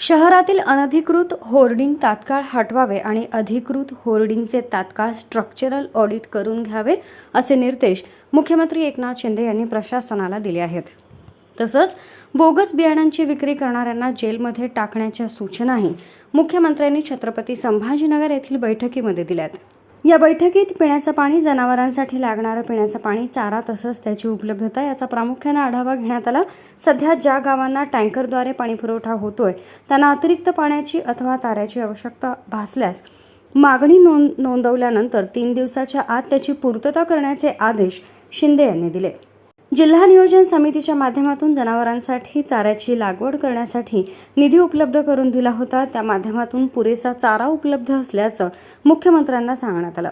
शहरातील अनधिकृत होर्डिंग तात्काळ हटवावे आणि अधिकृत होर्डिंगचे तात्काळ स्ट्रक्चरल ऑडिट करून घ्यावे असे निर्देश मुख्यमंत्री एकनाथ शिंदे यांनी प्रशासनाला दिले आहेत. तसंच बोगस बियाणांची विक्री करणाऱ्यांना जेलमध्ये टाकण्याच्या सूचनाही मुख्यमंत्र्यांनी छत्रपती संभाजीनगर येथील बैठकीमध्ये दिल्यात. या बैठकीत पिण्याचं पाणी जनावरांसाठी लागणारं पिण्याचं पाणी चारा तसंच त्याची उपलब्धता याचा प्रामुख्याने आढावा घेण्यात आला. सध्या ज्या गावांना टँकरद्वारे पाणी पुरवठा होतोय त्यांना अतिरिक्त पाण्याची अथवा चाऱ्याची आवश्यकता भासल्यास मागणी नोंद नोंदवल्यानंतर तीन दिवसाच्या आत त्याची पूर्तता करण्याचे आदेश शिंदे यांनी दिले. जिल्हा नियोजन समितीच्या माध्यमातून जनावरांसाठी चाऱ्याची लागवड करण्यासाठी निधी उपलब्ध करून दिला होता. त्या माध्यमातून पुरेसा चारा उपलब्ध असल्याचं मुख्यमंत्र्यांना सांगण्यात आलं.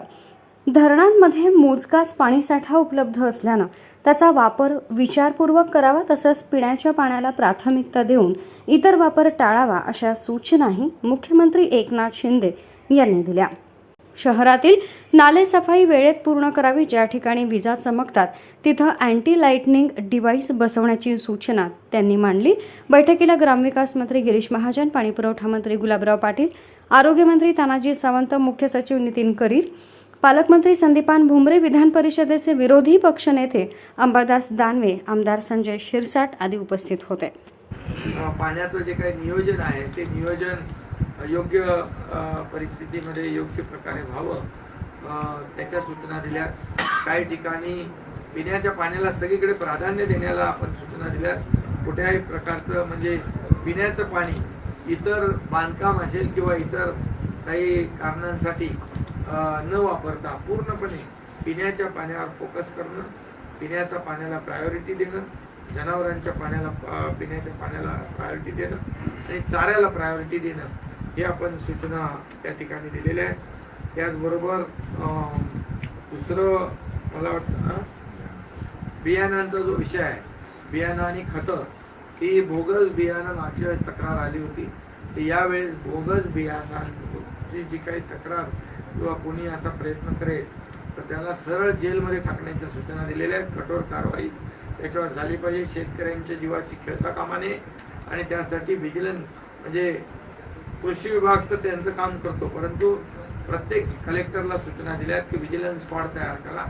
धरणांमध्ये मोजकाच पाणीसाठा उपलब्ध असल्यानं त्याचा वापर विचारपूर्वक करावा तसंच पिण्याच्या पाण्याला प्राथमिकता देऊन इतर वापर टाळावा अशा सूचनाही मुख्यमंत्री एकनाथ शिंदे यांनी दिल्या. शहरातील नालेसफाई वेळेत पूर्ण करावी ज्या ठिकाणी विजा चमकतात तिथं अँटी लाईटनिंग डिव्हाइस बसवण्याची सूचना त्यांनी मांडली. बैठकीला ग्रामविकास मंत्री गिरीश महाजन पाणीपुरवठा मंत्री गुलाबराव पाटील आरोग्यमंत्री तानाजी सावंत मुख्य सचिव नितीन करीर पालकमंत्री संदीपान भुमरे विधान परिषदेचे विरोधी पक्षनेते अंबादास दानवे आमदार संजय शिरसाट आदी उपस्थित होते. पाण्याचं जे काही नियोजन आहे ते नियोजन योग्य परिस्थितीमध्ये योग्य प्रकारे व्हावं त्याच्या सूचना दिल्या. काही ठिकाणी पिण्याच्या पाण्याला सगळीकडे प्राधान्य देण्याला आपण सूचना दिल्या. कुठल्याही प्रकारचं म्हणजे पिण्याचं पाणी इतर बांधकाम असेल किंवा इतर काही कारणांसाठी न वापरता पूर्णपणे पिण्याच्या पाण्यावर फोकस करणं पिण्याच्या पाण्याला प्रायोरिटी देणं जनावरांच्या पाण्याला पिण्याच्या पाण्याला प्रायोरिटी देणं आणि चाऱ्याला प्रायोरिटी देणं. हे आपण सूचना त्या ठिकाणी दिलेल्या आहेत. त्याचबरोबर दुसरं मला वाटतं बियाणांचा जो विषय आहे बियाणं आणि खतं ही बोगस बियाणं मागच्या वेळेस तक्रार आली होती. तर यावेळेस बोगस बियाणांची जी काही तक्रार किंवा कोणी असा प्रयत्न करेल तर त्याला सरळ जेलमध्ये टाकण्याच्या सूचना दिलेल्या आहेत. कठोर कारवाई त्याच्यावर झाली पाहिजे. शेतकऱ्यांच्या जीवाची खेळता कामा नये आणि त्यासाठी व्हिजिलन्स म्हणजे कृषी विभाग तर त्यांचं काम करतो. परंतु प्रत्येक कलेक्टरला सूचना दिल्या आहेत की व्हिजिलन्स स्क्वॉड तयार करा.